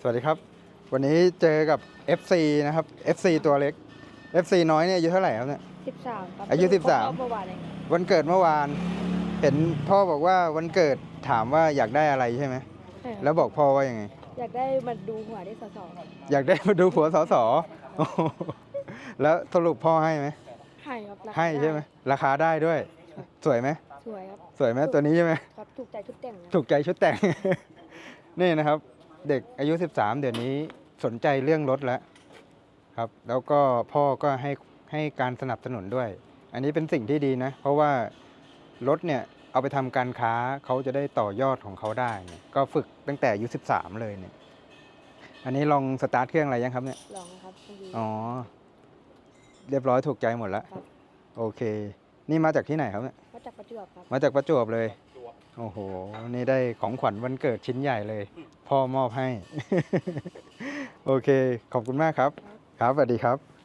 สวัสดีครับ วันนี้เจอกับ FC นะครับ FC ตัวเล็ก FC น้อยเนี่ยอายุเท่าไหร่ครับเนี่ย สิบสามครับอายุเพิ่ง13ครบเมื่อวานเองวันเกิดเมื่อวาน เห็นพ่อบอกว่าวันเกิดถามว่าอยากได้อะไรใช่ไหมใช่ครับแล้วบอกพ่อว่ายังไง อยากได้มาดูหัวได้สสครับอยากได้มาดูผัวสอสอโอ้โหแล้วสรุปพ่อให้ไหมให้ครับราคาให้ใช่ไหมด้ราคาได้ด้วย สวยไหมสวยครับสวยไหมตัวนี้ใช่ไหม ครับถูกใจชุดแต่งนะถูกใจชุดแต่ง นี่นะครับ เด็กอายุ 13 เดี๋ยวนี้สนใจเรื่องรถแล้วครับ แล้วก็พ่อก็ให้ให้การสนับสนุนด้วย อันนี้เป็นสิ่งที่ดีนะ เพราะว่ารถเนี่ยเอาไปทำการค้าเขาจะได้ต่อยอดของเขาได้เนี่ยก็ฝึกตั้งแต่อายุ 13 เลยเนี่ย อันนี้ลองสตาร์ทเครื่องอะไรยังครับเนี่ย ลองนะครับเมื่อกี้อ๋อ เรียบร้อยถูกใจหมดแล้ว ครับโอเค นี่มาจากที่ไหนครับเนี่ย มาจากประจวบครับ มาจากประจวบเลย โอ้โห นี่ได้ของขวัญวันเกิดชิ้นใหญ่เลย พ่อมอบให้ โอเค ขอบคุณมากครับ ครับสวัสดีครับ